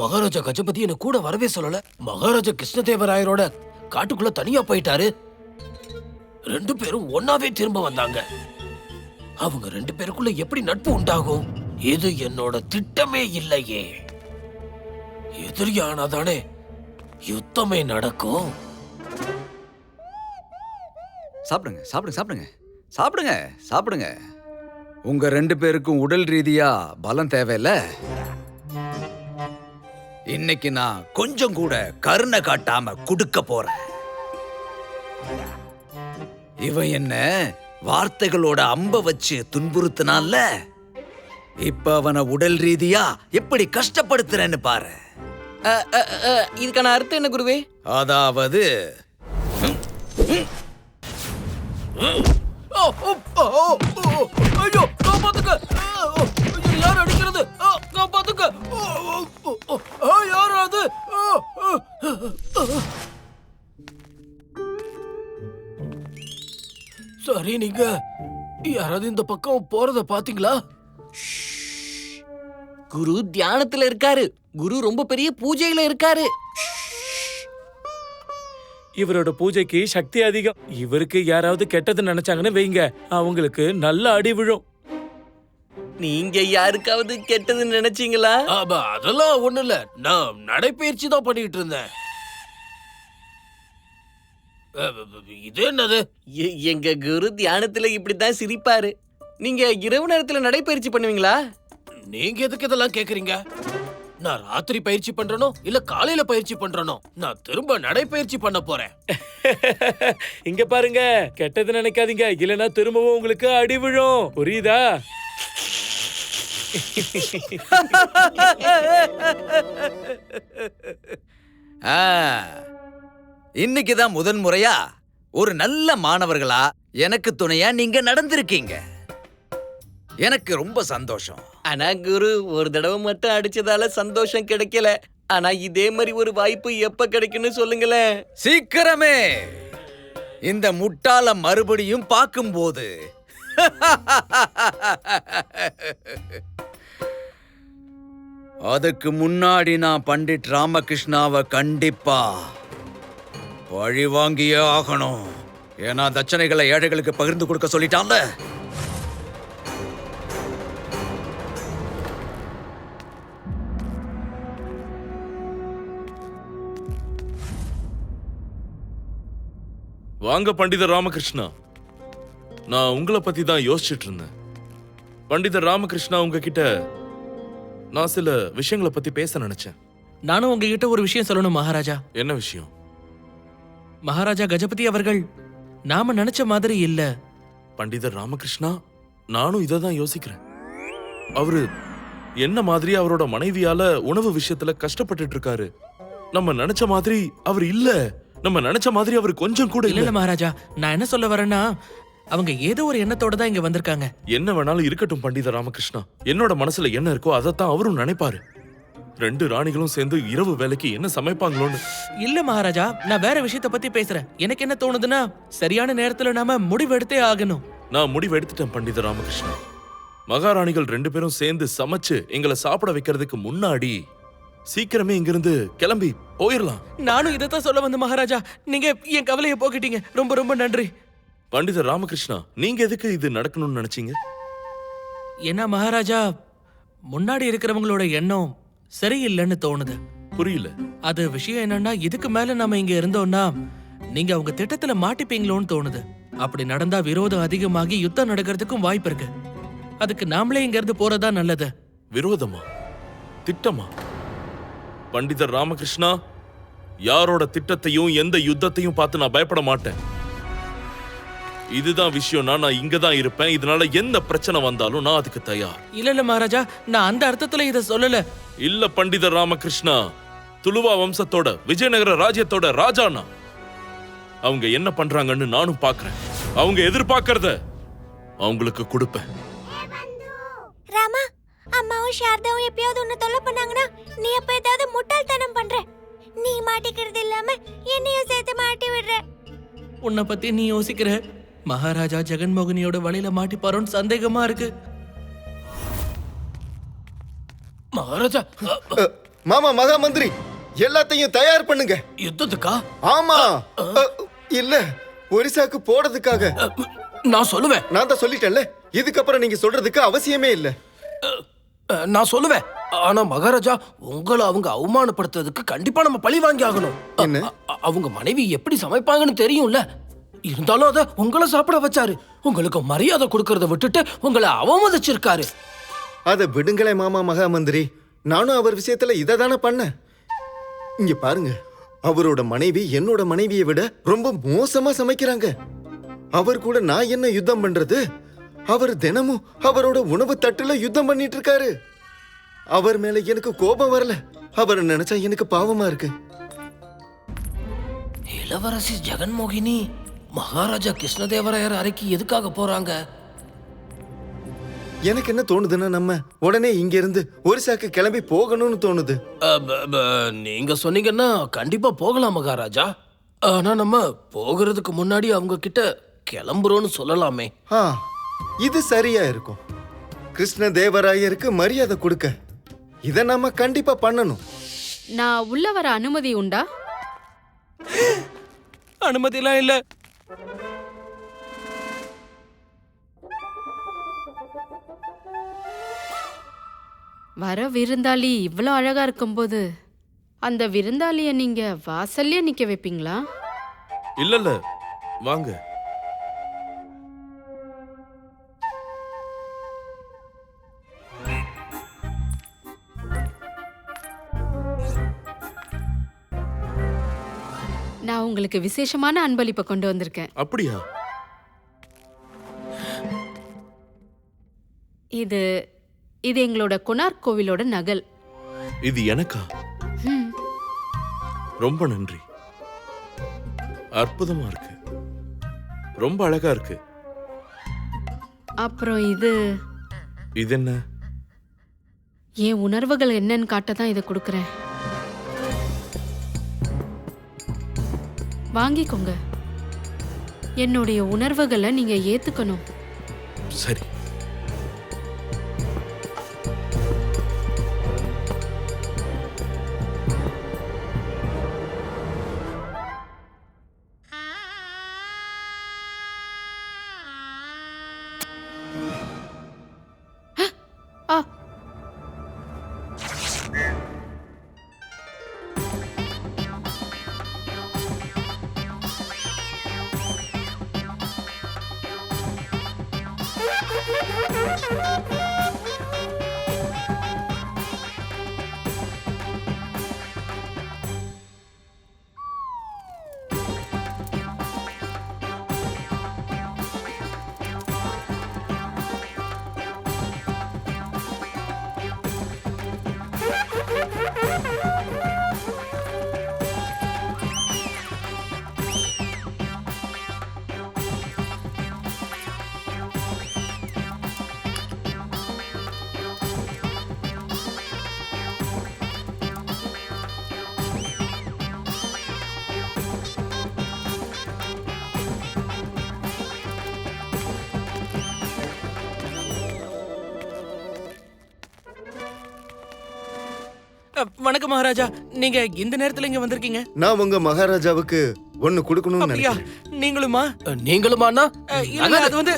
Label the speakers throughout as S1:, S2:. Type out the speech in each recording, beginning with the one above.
S1: மகாராஜா கஜபதி என்ன கூட வரவே சொல்லல. மகாராஜா கிருஷ்ணதேவராயரோட காட்டுக்குள்ள தனியா போயிட்டாரு. ரெண்டு பேரும் ஒன்னாவே திரும்ப வந்தாங்க. அவங்க ரெண்டு பேருக்குள்ள எப்படி நட்பு உண்டாகும்? இது என்னோட திட்டமே இல்லையே. எதிரியானாதானே யுத்தமே நடக்கும்.
S2: சாப்பிடுங்க சாப்பிடுங்க சாப்பிடுங்க. சாப்பிடுங்க சாப்பிடுங்க. உங்க ரெண்டு பேருக்கும் உடல் ரீதியா பலம் தேவையில்ல. இன்னைக்கு நான் கொஞ்சம் கூட கருணை காட்டாம குடுக்க போறேன். இவன் என்ன வார்த்தைகளோட அம்ப வச்சு துன்புறுத்தினான்ல? இப்ப அவனை உடல் ரீதியா எப்படி கஷ்டப்படுத்துறேன்னு பாரு.
S3: இதுக்கான அர்த்தம் என்ன குருவே?
S2: அதாவது
S1: ஓ, ஓ, ஓ, ஓ, ஓ, ஐயோ ஐயோ, யார் அடிக்கிறது? ஆ. சரி நீங்க யாராவது இந்த பக்கம் போறத பாத்தீங்களா?
S3: குரு தியானத்துல இருக்காரு. குரு ரொம்ப பெரிய பூஜையில இருக்காரு.
S4: இவரோட பூஜைக்கு சக்தி அதிகம். இவருக்கு யாராவது கெட்டது நினைச்சாங்கன்னு வைங்க. அவங்களுக்கு நல்ல அடி விழும்.
S3: நீங்க யாருக்காவது கெட்டதுன்னு நினைச்சீங்களா?
S1: ஆமா, அதெல்லாம் ஒண்ணு இல்ல நான் நடைபயிற்சி தான் பண்ணிட்டு இருந்தேன். இது என்னது?
S3: எ- எங்க குரு தியானத்துல இப்படித்தான் சிரிப்பாரு. நீங்க இரவு நேரத்துல நடைபயிற்சி பண்ணுவீங்களா?
S1: நீங்க எதுக்கு இதெல்லாம் கேக்குறீங்க? நான் ராத்திரி பயிற்சி பண்றனோ இல்ல காலையில பயிற்சி பண்றனோ நான் திரும்ப நடைப்பயிற்சி பண்ண போறேன்.
S4: இங்க பாருங்க கெட்டது நினைக்காதீங்க இல்லனா திரும்பவும் உங்களுக்கு அடி விழும். புரியுதா?
S2: ஆ, இன்னைக்குதான் முதன் முறையா ஒரு நல்ல மாணவர்களா எனக்கு துணையா நீங்க நடந்திருக்கீங்க. எனக்கு ரொம்ப சந்தோஷம்.
S3: ஆனா குரு ஒரு தடவை மட்டும் அடிச்சதால சந்தோஷம் கிடைக்கல. ஆனா இதே மாதிரி ஒரு வாய்ப்பு எப்ப கிடைக்கும்னு சொல்லுங்களேன்.
S2: சீக்கிரமே! இந்த முட்டாள மறுபடியும் பார்க்கும்போது. அதுக்கு முன்னாடி நான் பண்டிட் ராமகிருஷ்ணாவை கண்டிப்பா பழி வாங்கியே ஆகணும். ஏன்னா தட்சணைகளை ஏழைகளுக்கு பகிர்ந்து கொடுக்க சொல்லிட்டான்ல.
S5: வாங்க பண்டிதர் ராமகிருஷ்ணா. நான் உங்களை பத்தி தான் யோசிச்சுட்டு இருந்தேன். பண்டிதர் ராமகிருஷ்ணா உங்ககிட்ட நான் சில விஷயங்களை பத்தி பேச நினைச்சேன்.
S6: நானும் உங்ககிட்ட ஒரு விஷயம் சொல்லணும் மகாராஜா.
S5: என்ன விஷயம்?
S6: மகாராஜா கஜபதி அவர்கள் நாம நினைச்ச மாதிரி இல்ல.
S5: பண்டிதர் ராமகிருஷ்ணா நானும் இதை தான் யோசிக்கிறேன். அவரு என்ன மாதிரி அவரோட மனைவியால உணவு விஷயத்துல கஷ்டப்பட்டுட்டு இருக்காரு. நம்ம நினைச்ச மாதிரி அவர் இல்ல. நம்ம நினைச்ச மாதிரி அவர் கொஞ்சம் கூட
S6: இல்ல
S5: இல்ல.
S6: மகாராஜா. நான் என்ன சொல்ல வரேன்னா அவங்க ஏதோ ஒரு எண்ணத்தோட தான் இங்க வந்திருக்காங்க.
S5: என்ன வேணாலும் இருக்கட்டும் பண்டிதர் ராமகிருஷ்ணா. என்னோட மனசுல என்ன இருக்கோ அதைத்தான் அவரும் நினைப்பாரு. ரெண்டு ராணிகளும் சேர்ந்து இரவு வேலைக்கு என்ன சமைப்பாங்களோன்னு.
S6: இல்ல மகாராஜா நான் வேற விஷயத்த பத்தி பேசுறேன். எனக்கு என்ன தோணுதுன்னா சரியான நேரத்துல நாம முடிவெடுத்தே ஆகணும்.
S5: நான் முடிவு எடுத்துட்டேன் பண்டிதர் ராமகிருஷ்ணா. மகாராணிகள் ரெண்டு பேரும் சேர்ந்து சமைச்சு எங்களை சாப்பிட வைக்கிறதுக்கு முன்னாடி சீக்கிரமே இங்கிருந்து கிளம்பி போயிடலாம்
S6: நானும் இதைத்தான் சொல்ல வந்த மகாராஜா. நீங்க என் கவலையை போக்கிட்டீங்க. ரொம்ப ரொம்ப நன்றி.
S5: பண்டிதர் ராமகிருஷ்ணா நீங்க எதுக்கு இது நடக்கணும்னு நினைச்சீங்க?
S6: ஏன்னா மகாராஜா முன்னாடி இருக்கிறவங்களோட எண்ணம் சரியில்லைன்னு தோணுது.
S5: புரியல.
S6: அது விஷயம் என்னன்னா இதுக்கு மேல நாம இங்க இருந்தோம்னா நீங்க அவங்க திட்டத்துல மாட்டிப்பீங்களோன்னு தோணுது. அப்படி நடந்தா விரோதம் அதிகமாகி யுத்தம் நடக்கிறதுக்கும் வாய்ப்பு இருக்கு. அதுக்கு நாமளே இங்க இருந்து போறதா நல்லது.
S5: விரோதமா? திட்டமா? பண்டிதர் ராமகிருஷ்ணா யாரோட திட்டத்தையும் எந்த யுத்தத்தையும் பார்த்து நான் பயப்பட மாட்டேன். இதுதான் விஷயம்னா நான் இங்க தான் இருப்பேன். இதனால எந்த பிரச்சனை வந்தாலும் நான் அதுக்கு தயார்.
S6: இல்ல இல்ல மகாராஜா நான் அந்த அர்த்தத்துல இத சொல்லல.
S5: இல்ல பண்டிதர் ராமகிருஷ்ணா. துளுவா வம்சத்தோட விஜயநகர ராஜ்யத்தோட ராஜா நான் அவங்க என்ன பண்றாங்கன்னு நானும் பார்க்கறேன் அவங்க எதிர்பார்க்கறத அவங்களுக்கு கொடுப்பேன்.
S7: ராமா அம்மாவும் சாரதாவும் எப்பயாவது உன்னை தொல்லை பண்ணாங்கன்னா நீ அப்ப ஏதாவது முட்டாள்தனம் பண்ற. நீ மாட்டிக்கிறது இல்லாம என்னையும் சேர்த்து மாட்டி விடுற.
S6: உன்னை பத்தி நீ யோசிக்கிற. மகாராஜா ஜெகன்மோகினியோட வழியில மாட்டிப்பாரோன்னு சந்தேகமா இருக்கு.
S1: மகாராஜா
S8: மாமா மகா மந்திரி எல்லாத்தையும் தயார் பண்ணுங்க.
S1: யுத்தத்துக்கா?
S8: ஆமா. இல்ல ஒரிசாக்கு போறதுக்காக.
S1: அ, நான் சொல்லுவேன்.
S8: நான் தான் சொல்லிட்டேன்ல இதுக்கப்புறம் நீங்க சொல்றதுக்கு அவசியமே இல்ல.
S1: நான் சொல்லுவேன். ஆனா மகாராஜா உங்களை அவங்க அவமானப்படுத்துறதுக்கு கண்டிப்பா நம்ம பழி வாங்கி ஆகணும். அவங்க மனைவி எப்படி சமைப்பாங்கன்னு தெரியும்ல. இருந்தாலும் அத உங்களை சாப்பிட வச்சாரு. உங்களுக்கு மரியாதை கொடுக்கறத விட்டுட்டு உங்களை அவமதிச்சிருக்காரு.
S8: அத விடுங்களே மாமா மகா மந்திரி நானும் அவர் விஷயத்துல இதை தானே பண்ணேன். இங்க பாருங்க அவரோட மனைவி என்னோட மனைவியை விட ரொம்ப மோசமா சமைக்கிறாங்க. அவர் கூட நான் என்ன யுத்தம் பண்றது? அவர் தினமும் அவரோட உணவு தட்டுல யுத்தம் பண்ணிட்டு இருக்காரு அவர் மேல எனக்கு கோபம் வரல. அவரை நினைச்சா எனக்கு பாவமா இருக்கு.
S1: இளவரசி ஜெகன்மோகினி மகாராஜா கிருஷ்ணதேவராயர் அறைக்கு எதுக்காக போறாங்க?
S8: எனக்கு என்ன தோணுதுன்னா நம்ம உடனே இங்க இருந்து ஒரிசாக்கு கிளம்பி போகணும்னு தோணுது.
S1: நீங்க சொன்னீங்கன்னா கண்டிப்பா போகலாம் மகாராஜா. ஆனா நம்ம போகிறதுக்கு முன்னாடி அவங்க கிட்ட கிளம்புறோம்னு சொல்லலாமே.
S8: ஆ இது சரியா இருக்கும். கிருஷ்ண தேவராயருக்கு மரியாதை கொடுக்க. இதை நாம கண்டிப்பா பண்ணணும்.
S9: நான் உள்ள வர அனுமதி உண்டா?
S6: அனுமதிலாம் இல்ல.
S9: வர விருந்தாளி இவ்வளோ அழகா இருக்கும்போது அந்த விருந்தாளிய நீங்க வாசல்லே நிக்க வைப்பீங்களா?
S5: இல்ல இல்ல வாங்க.
S9: நான் உங்களுக்கு விசேஷமான அன்பளிப்பை கொண்டு வந்திருக்கேன்.
S5: அப்படியா?
S9: இது இது எங்களோட கொனார்க் கோவிலோட நகல்.
S5: இது எனக்கா? ரொம்ப நன்றி. அற்புதமா இருக்கு. ரொம்ப அழகா இருக்கு.
S9: அப்புறம் இது
S5: இது என்ன
S9: என் உணர்வுகள் என்னன்னு காட்ட தான் இதை கொடுக்குறேன். வாங்கிக்கோங்க. என்னுடைய உணர்வுகளை நீங்க ஏத்துக்கணும்.
S5: சரி.
S6: வணக்கம் மகாராஜா. நீங்க இந்த நேரத்துல இங்க வந்திருக்கீங்க?
S8: நான் உங்க மகாராஜாவுக்கு ஒன்னு கொடுக்கணும்னு
S6: அப்படியா?
S8: நினைக்கிறேன்.
S6: நீங்களுமா?
S1: நீங்களுமாண்ணா?
S6: இல்ல அது வந்து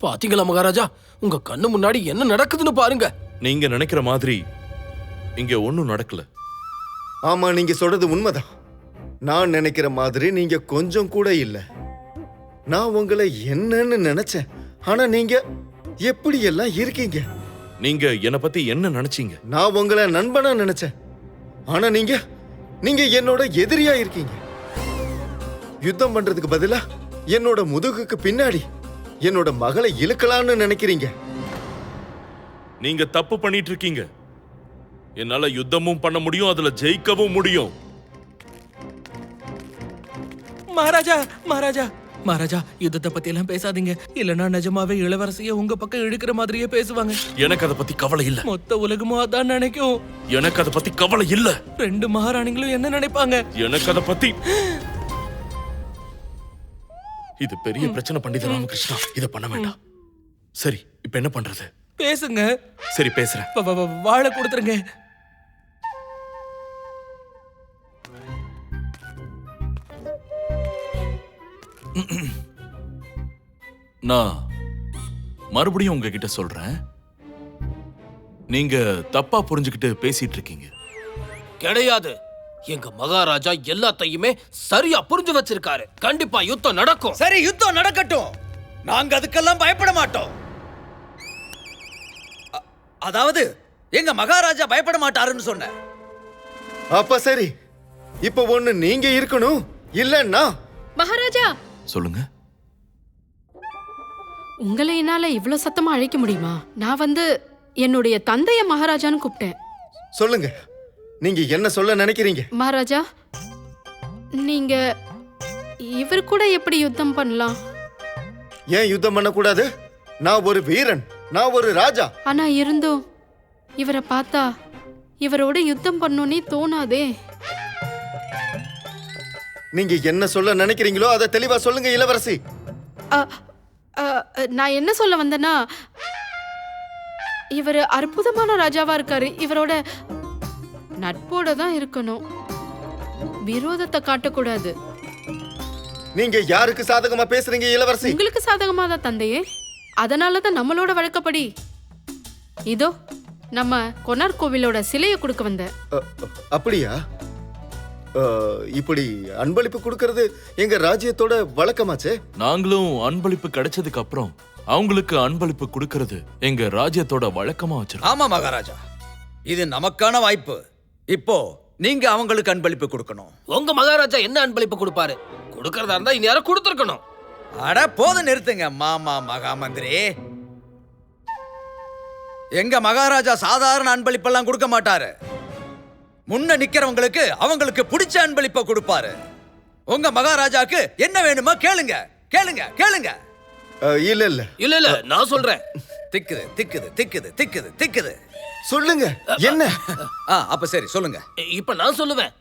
S1: பாத்தீங்களா மகாராஜா? உங்க கண்ணு முன்னாடி என்ன நடக்குதுன்னு பாருங்க.
S5: நீங்க நினைக்கிற மாதிரி இங்க ஒண்ணும் நடக்கல.
S8: ஆமா நீங்க சொல்றது உண்மைதான். நான் நினைக்கிற மாதிரி நீங்க கொஞ்சம் கூட இல்ல. நான் உங்களை என்னன்னு நினைச்சேன். ஆனா நீங்க எப்படி எல்லாம் இருக்கீங்க?
S5: நீங்க என்ன பத்தி என்ன நினைச்சீங்க?
S8: நான் உங்களை நண்பனா நினைச்சேன். ஆனா நீங்க நீங்க என்னோட எதிரியா இருக்கீங்க. யுத்தம் பண்றதுக்கு பதிலா என்னோட முதுகுக்கு பின்னாடி என்னோட மகளை இழுக்கலாம்னு நினைக்கிறீங்க.
S5: நீங்க தப்பு பண்ணிட்டு இருக்கீங்க என்னால யுத்தமும் பண்ண முடியும் அதுல ஜெயிக்கவும் முடியும்.
S6: மகாராஜா மகாராஜா மகாராஜா யுத்தத்தை பத்தி எல்லாம் பேசாதீங்க. இல்லனா நிஜமாவே இளவரசிய உங்க பக்கம் இழுக்கிற மாதிரியே பேசுவாங்க.
S5: எனக்கு அதை பத்தி கவலை இல்ல.
S6: மொத்த உலகமும் அதான் நினைக்கும்.
S5: எனக்கு அதை பத்தி கவலை இல்ல.
S6: ரெண்டு மகாராணிகளும் என்ன நினைப்பாங்க?
S5: எனக்கு அதை பத்தி இது பெரிய பிரச்சனை பண்டித ராமகிருஷ்ணா. இத பண்ண வேண்டாம். சரி இப்ப என்ன பண்றது?
S6: பேசுங்க.
S5: சரி பேசுறேன்.
S6: வாழை கொடுத்துருங்க.
S5: நான் மறுபடியும் உங்ககிட்ட சொல்றேன். நீங்க தப்பா புரிஞ்சுக்கிட்டு பேசிட்டு இருக்கீங்க.
S1: கிடையாது. எங்க மகாராஜா எல்லாத்தையுமே சரியா புரிஞ்சு வச்சிருக்காரு. கண்டிப்பா யுத்தம் நடக்கும்.
S2: சரி யுத்தம் நடக்கட்டும். நாங்க அதுக்கெல்லாம் பயப்பட மாட்டோம். அ- அதாவது எங்க மகாராஜா பயப்பட மாட்டாருன்னு சொன்னேன்.
S8: அப்ப சரி. இப்ப ஒண்ணு நீங்க இருக்கணும் இல்லன்னா
S9: மகாராஜா
S5: சொல்லுங்க.
S9: உங்களை என்னால இவ்ளோ சத்தமா அழைக்க முடியுமா? நான் வந்து என்னுடைய தந்தைய மகாராஜான்னு கூப்பிட்டேன்.
S8: சொல்லுங்க. நீங்க என்ன சொல்ல நினைக்கிறீங்க?
S9: மகாராஜா நீங்க இவர் கூட எப்படி யுத்தம் பண்ணலாம்?
S8: ஏன் யுத்தம் பண்ணக்கூடாது? நான் ஒரு வீரன் நான் ஒரு ராஜா.
S9: ஆனா இருந்தும் இவரை பார்த்தா இவரோட யுத்தம் பண்ணோன்னே தோணாதே.
S8: நீங்க என்ன சொல்ல நினைக்கிறீங்களோ அதை தெளிவா சொல்லுங்க இளவரசி.
S9: நான் என்ன சொல்ல வந்தேன்னா இவர் அற்புதமான ராஜாவா இருக்காரு. இவரோட நட்போட தான் இருக்கணும். விரோதத்தை காட்டக்கூடாது.
S8: நீங்க யாருக்கு சாதகமா பேசுறீங்க இளவரசி?
S9: உங்களுக்கு சாதகமா தான் தந்தையே. அதனால தான் நம்மளோட வழக்கப்படி. இதோ நம்ம கொனார் கோவிலோட சிலையை கொடுக்க வந்தேன்.
S8: அப்படியா? இப்படி அன்பளிப்பு கொடுக்கறது எங்க ராஜ்யத்தோட வழக்கமாச்சே?
S5: நாங்களும் அன்பளிப்பு கிடைச்சதுக்கு அப்புறம் அவங்களுக்கு அன்பளிப்பு கொடுக்கறது எங்க ராஜ்யத்தோட வழக்கமா வச்சிருக்கோம்.
S2: ஆமா மகாராஜா. இது நமக்கான வாய்ப்பு. இப்போ நீங்க அவங்களுக்கு அன்பளிப்பு கொடுக்கணும்.
S1: உங்க மகாராஜா என்ன அன்பளிப்பு கொடுப்பாரு? கொடுக்கறதா இருந்தா இந்நேரம் கொடுத்துருக்கணும்.
S2: அட போதும் நிறுத்துங்க மாமா மகாமந்திரி. எங்க மகாராஜா சாதாரண அன்பளிப்பெல்லாம் கொடுக்க மாட்டாரு. முன்ன நிக்கிறவங்களுக்கு அவங்களுக்கு பிடிச்ச அன்பளிப்பை கொடுப்பாரு. உங்க மகாராஜாக்கு என்ன வேணுமோ கேளுங்க கேளுங்க கேளுங்க.
S8: இல்ல இல்ல.
S1: இல்ல இல்ல நான் சொல்றேன்.
S2: திக்குது திக்குது திக்குது திக்குது திக்குது.
S8: சொல்லுங்க என்ன?
S2: ஆ அப்ப சரி சொல்லுங்க.
S1: இப்ப நான் சொல்லுவேன்.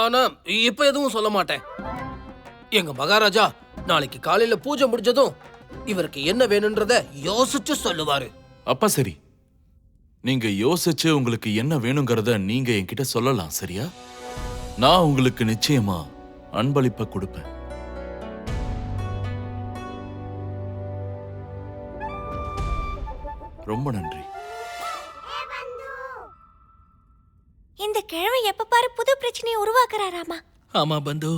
S1: ஆனா இப்ப எதுவும் சொல்ல மாட்டேன். எங்க மகாராஜா நாளைக்கு காலையில பூஜை முடிஞ்சதும் இவருக்கு என்ன வேணும்ன்றத யோசிச்சு சொல்லுவாரு.
S5: அப்ப சரி. நீங்க யோசிச்சு உங்களுக்கு என்ன வேணுங்கிறத நீங்க என்கிட்ட சொல்லலாம் சரியா? நான் உங்களுக்கு நிச்சயமா அன்பளிப்பை கொடுப்பேன். ரொம்ப நன்றி.
S7: இந்த கிழமை எப்ப பாரு புது பிரச்சனையை உருவாக்குறாராமா
S6: ஆமா பந்து.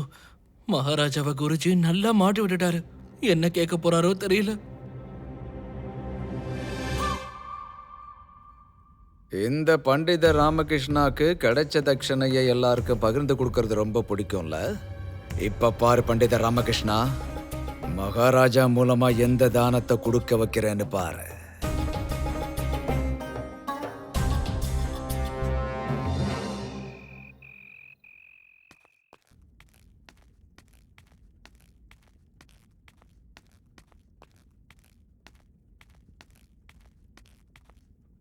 S6: மகாராஜாவை குருஜி நல்லா மாட்டி விட்டுட்டாரு. என்ன கேட்க போறாரோ தெரியல.
S2: இந்த பண்டித ராமகிருஷ்ணாக்கு கிடைச்ச தட்சணையை எல்லாருக்கும் பகிர்ந்து கொடுக்கறது ரொம்ப பிடிக்கும்ல? இப்ப பாரு பண்டித ராமகிருஷ்ணா மகாராஜா மூலமா எந்த தானத்தை கொடுக்க வைக்கிறேன்னு பாரு.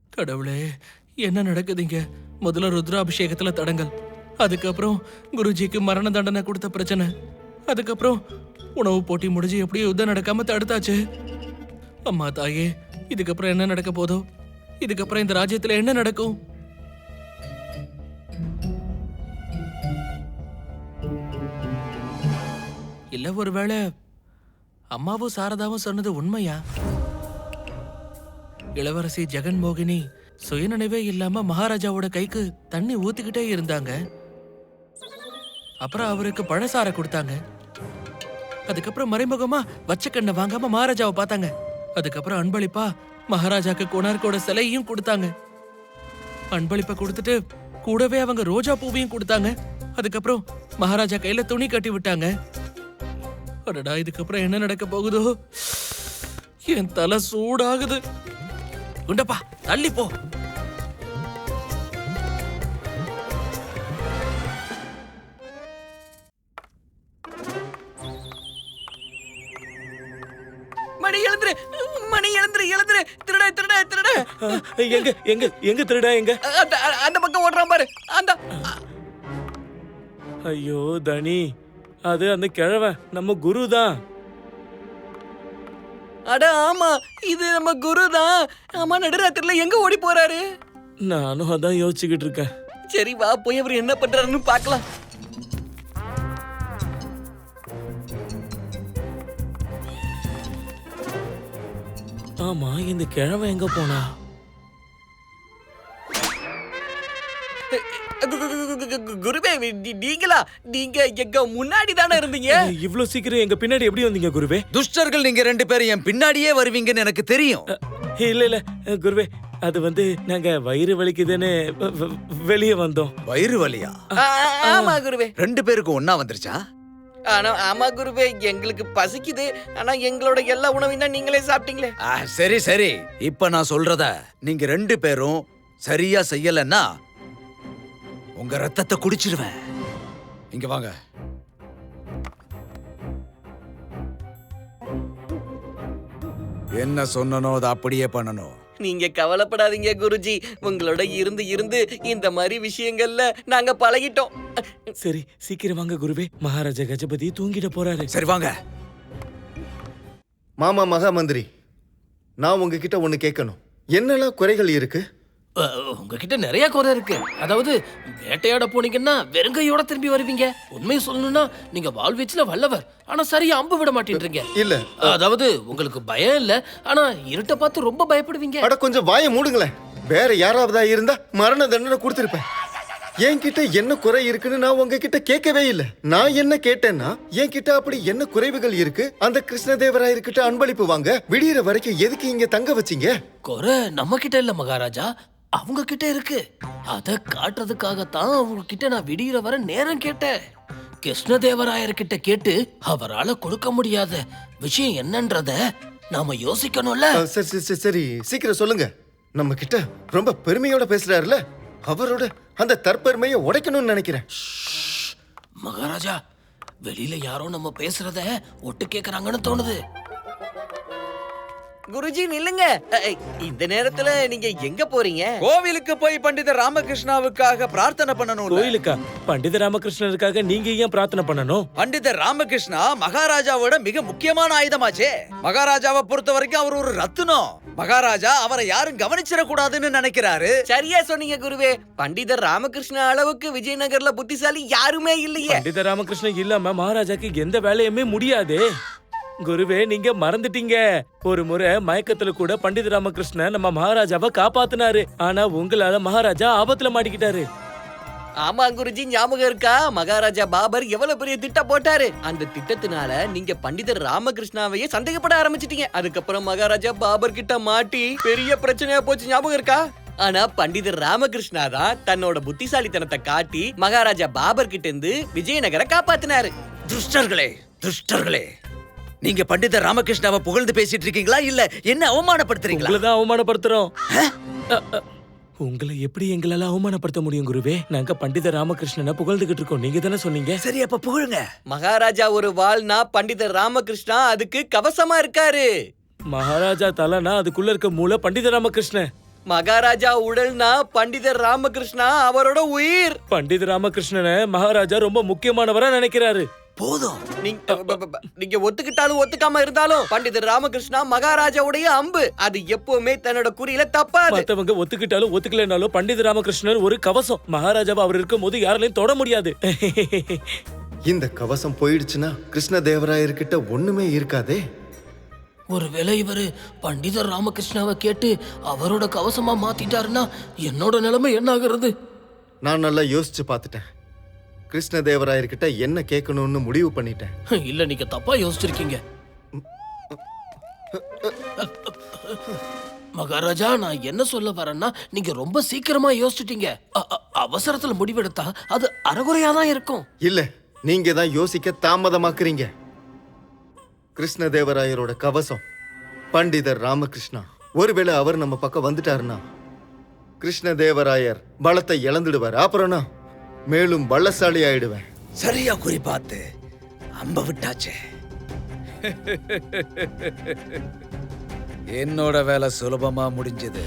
S6: கடவுளே என்ன நடக்குதுங்க? முதல்ல ருத்ராபிஷேகத்துல தடங்கள். அதுக்கப்புறம் குருஜிக்கு மரண தண்டனை கொடுத்த பிரச்சனை. அதுக்கப்புறம் உணவு போட்டி முடிஞ்சு எப்படியும் யுத்தம் நடக்காம தடுத்தாச்சு. அம்மா தாயே இதுக்கப்புறம் என்ன நடக்க போதோ? இதுக்கப்புறம் இந்த ராஜ்யத்துல என்ன நடக்கும்? இல்ல ஒருவேளை அம்மாவும் சாரதாவும் சொன்னது உண்மையா? இளவரசி ஜெகன்மோகினி சுயநினைவே இல்லாம மகாராஜாவோட கைக்கு தண்ணி ஊத்திக்கிட்டே இருந்தாங்க. அப்புறம் அவருக்கு பழசார கொடுத்தாங்க. அதுக்கப்புறம் மறைமுகமா கண்ணை வாங்காம மகாராஜாவை பார்த்தாங்க. அதுக்கப்புறம் அன்பளிப்பா மகாராஜாக்கு கொணார்க்கோட சிலையும் கொடுத்தாங்க. அன்பளிப்பை கொடுத்துட்டு கூடவே அவங்க ரோஜா பூவையும் கொடுத்தாங்க. அதுக்கப்புறம் மகாராஜா கையில துணி கட்டி விட்டாங்க. அடடா இதுக்கப்புறம் என்ன நடக்க போகுதோ? என் தலை சூடாகுது. குண்டப்பா தள்ளி போ.
S3: மணி எழுந்துரு மணி எழுந்துரு எழுந்துரு. திருட திருட திருட.
S4: எங்க எங்க எங்க திருடா எங்க?
S3: அந்த பக்கம் ஓடுறான் பாரு. அந்த
S4: ஐயோ தனி. அது அந்த கிழவன் நம்ம குரு தான்
S3: அட ஆமா இது நம்ம குரு தான் ஆமா நடுராத்திரில எங்க ஓடி போறாரு?
S4: நானும் அதான் யோசிச்சுக்கிட்டு இருக்கேன்.
S3: சரி வா போய் அவர் என்ன பண்றாருன்னு பார்க்கலாம்.
S4: ஆமா இந்த கிழமை எங்க போனா?
S3: குருவே நீங்களா? நீங்க எங்க முன்னாடி தானே இருந்தீங்க?
S4: இவ்ளோ சீக்கிரம் எங்க பின்னாடி எப்படி வந்தீங்க குருவே?
S2: துஷ்டர்கள் நீங்க ரெண்டு பேரும் என் பின்னாடியே வருவீங்கன்னு எனக்கு தெரியும்.
S4: இல்ல இல்ல குருவே அது வந்து நாங்க வயிறு வலிக்குதுன்னு வெளியே வந்தோம்.
S2: வயிறு வலியா?
S3: ஆமா குருவே.
S2: ரெண்டு பேருக்கும் ஒண்ணா வந்துருச்சா?
S3: ஆனா ஆமா குருவே எங்களுக்கு பசிக்குது. ஆனா எங்களோட எல்லா உணவையும் தான் நீங்களே சாப்பிட்டீங்களே.
S2: ஆ, சரி சரி. இப்ப நான் சொல்றத நீங்க ரெண்டு பேரும் சரியா செய்யலன்னா உங்க ரத்தத்தை குடிச்சிருவேன். இங்க வாங்க. என்ன சொன்னனோ அதை அப்படியே பண்ணணும்.
S3: நீங்க கவலைப்படாதீங்க குருஜி. உங்களோட இருந்து இருந்து இந்த மாதிரி விஷயங்கள்ல நாங்க பழகிட்டோம்.
S4: சரி சீக்கிரம் வாங்க குருவே. மகாராஜா கஜபதி தூங்கிட போறாரு.
S2: சரி வாங்க.
S8: மாமா மகாமந்திரி நான் உங்ககிட்ட ஒன்று கேட்கணும். என்னெல்லாம் குறைகள் இருக்கு?
S1: அஹ், உங்ககிட்ட நிறைய குறை இருக்கு. அதாவது வேட்டையாட போனீங்கன்னா வெறுங்கையோட திரும்பி வருவீங்க. உண்மையை சொல்லணும்னா நீங்க வாழ்வீச்சுல வல்லவர். ஆனா சரியா அம்பு விட மாட்டேன்றீங்க.
S8: இல்ல.
S1: அதாவது உங்களுக்கு பயம் இல்ல. ஆனா இருட்டை பார்த்து ரொம்ப பயப்படுவீங்க.
S8: அட கொஞ்சம் வாயை மூடுங்களேன். வேற யாராவதா இருந்தா மரண தண்டனை கொடுத்திருப்பேன். என்கிட்ட என்ன குறை இருக்குன்னு நான் உங்ககிட்ட கேட்கவே இல்ல. நான் என்ன கேட்டேன்னா என்கிட்ட அப்படி என்ன குறைவுகள் இருக்கு? அந்த கிருஷ்ணதேவராயர்கிட்ட அன்பளிப்பு வாங்க. விடியற வரைக்கும் எதுக்கு இங்க தங்க வச்சீங்க?
S1: குறை நம்ம கிட்ட இல்ல மகாராஜா. அவங்க கிட்ட இருக்கு. அத காட்டுறதுக்காகத்தான் அவங்க கிட்ட நான் விடிகிற வர நேரம் கேட்டேன். கிருஷ்ணதேவராயர் கிட்ட கேட்டு அவரால கொடுக்க முடியாத விஷயம் என்னன்றத நாம யோசிக்கணும்ல?
S8: சரி, சரி சரி சீக்கிரம் சொல்லுங்க. நம்ம கிட்ட ரொம்ப பெருமையோட பேசுறாருல. அவரோட அந்த தற்பெருமையை உடைக்கணும்னு நினைக்கிறேன்.
S1: மகாராஜா வெளியில யாரோ நம்ம பேசுறத ஒட்டு கேக்குறாங்கன்னு தோணுது.
S3: குருஜி நில்லுங்க. இந்த நேரத்துல நீங்க எங்க போறீங்க?
S2: கோவிலுக்கு போய் பண்டித ராமகிருஷ்ணாவுக்காக பிரார்த்தனை பண்ணணும்
S4: கோயிலுக்கா? பண்டித ராமகிருஷ்ணருக்காக நீங்க ஏன் பிரார்த்தனை பண்ணணும்?
S2: பண்டித ராமகிருஷ்ணா மகாராஜாவோட மிக முக்கியமான ஆயுதமாச்சே. மகாராஜாவை பொறுத்த வரைக்கும் அவர் ஒரு ரத்தினம் மகாராஜா அவரை யாரும் கவனிச்சிடக்கூடாதுன்னு நினைக்கிறாரு.
S3: சரியா சொன்னீங்க குருவே. பண்டிதர் ராமகிருஷ்ண அளவுக்கு விஜயநகர்ல புத்திசாலி யாருமே இல்லையே.
S4: பண்டித ராமகிருஷ்ணன் இல்லாம மகாராஜாக்கு எந்த வேலையுமே முடியாது. குருவே நீங்க மறந்துட்டீங்க. ஒரு முறை மயக்கத்துல கூட பண்டித ராமகிருஷ்ணன் நம்ம மகாராஜாவை காப்பாத்துனாரு. ஆனா உங்களால மகாராஜா ஆபத்துல மாட்டிக்கிட்டாரு.
S3: ஆமா குருஜி ஞாபகம் இருக்கா? மகாராஜா பாபர் எவ்வளவு பெரிய திட்டம் போட்டாரு? அந்த திட்டத்தினால நீங்க பண்டிதர் ராமகிருஷ்ணாவையே சந்தேகப்பட ஆரம்பிச்சிட்டீங்க. அதுக்கப்புறம் மகாராஜா பாபர் கிட்ட மாட்டி பெரிய பிரச்சனையா போச்சு. ஞாபகம் இருக்கா? ஆனா பண்டிதர் ராமகிருஷ்ணா தான் தன்னோட புத்திசாலித்தனத்தை காட்டி மகாராஜா பாபர் கிட்ட இருந்து விஜயநகரை காப்பாத்தினாரு.
S2: துஷ்டர்களே துஷ்டர்களே. நீங்க பண்டித ராமகிருஷ்ணாவை புகழ்ந்து பேசிட்டு இருக்கீங்களா? இல்ல என்ன அவமானப்படுத்துறீங்களா?
S4: உங்களை தான் அவமானப்படுத்துறோம். உங்களை எப்படி எங்களால அவமானப்படுத்த முடியும் குருவே? நாங்க பண்டித ராமகிருஷ்ணனை புகழ்ந்துகிட்டு இருக்கோம். நீங்க தானே சொன்னீங்க?
S2: சரி அப்ப புகழுங்க.
S3: மகாராஜா ஒரு வாள்னா பண்டிதர் ராமகிருஷ்ணா அதுக்கு கவசமா இருக்காரு.
S4: மகாராஜா தலைனா அதுக்குள்ள இருக்க மூளை பண்டித ராமகிருஷ்ணன்.
S3: மகாராஜா உடல்னா பண்டிதர் ராமகிருஷ்ணா அவரோட உயிர்.
S4: பண்டித ராமகிருஷ்ணனை மகாராஜா ரொம்ப முக்கியமானவரா நினைக்கிறாரு.
S2: போதும்.
S3: நீங்க ஒத்துக்கிட்டாலும் ஒத்துக்காம இருந்தாலும் பண்டிதர் ராமகிருஷ்ணா மகாராஜாவுடைய அம்பு. அது எப்பவுமே தன்னோட குறியில தப்பாது.
S4: மத்தவங்க ஒத்துக்கிட்டாலும் ஒத்துக்கலைனாலும் பண்டித ராமகிருஷ்ணன் ஒரு கவசம். மகாராஜாவா அவர் இருக்கும் போது யாராலையும் தொட முடியாது.
S8: இந்த கவசம் போயிடுச்சுன்னா கிருஷ்ணதேவராயர்கிட்ட ஒண்ணுமே இருக்காதே.
S1: ஒருவேளை இவரு பண்டிதர் ராமகிருஷ்ணாவை கேட்டு அவரோட கவசமா மாத்திட்டாருன்னா என்னோட நிலைமை என்ன ஆகுறது?
S8: நான் நல்லா யோசிச்சு பார்த்துட்டேன். கிருஷ்ணதேவராயர்கிட்ட என்ன கேட்கணும்னு முடிவு பண்ணிட்டேன்.
S1: இல்ல நீங்க தப்பா யோசிச்சிருக்கீங்க. மகாராஜா நான் என்ன சொல்ல வரேன்னா நீங்க ரொம்ப சீக்கிரமா யோசிச்சிட்டீங்க. அவசரத்துல முடிவெடுத்தா அது அறகுறையா தான் இருக்கும்.
S8: இல்ல நீங்க தான் யோசிக்க தாமதமாக்குறீங்க. கிருஷ்ணதேவராயரோட கவசம் பண்டிதர் ராமகிருஷ்ணா. ஒருவேளை அவர் நம்ம பக்கம் வந்துட்டாருன்னா கிருஷ்ணதேவராயர் பலத்தை இழந்துடுவார். அப்புறம்னா மேலும் பலசாலி ஆயிடுவேன்
S2: சரியா குறிப்பாத்து அம்ப விட்டாச்சே. என்னோட வேலை சுலபமா முடிஞ்சது.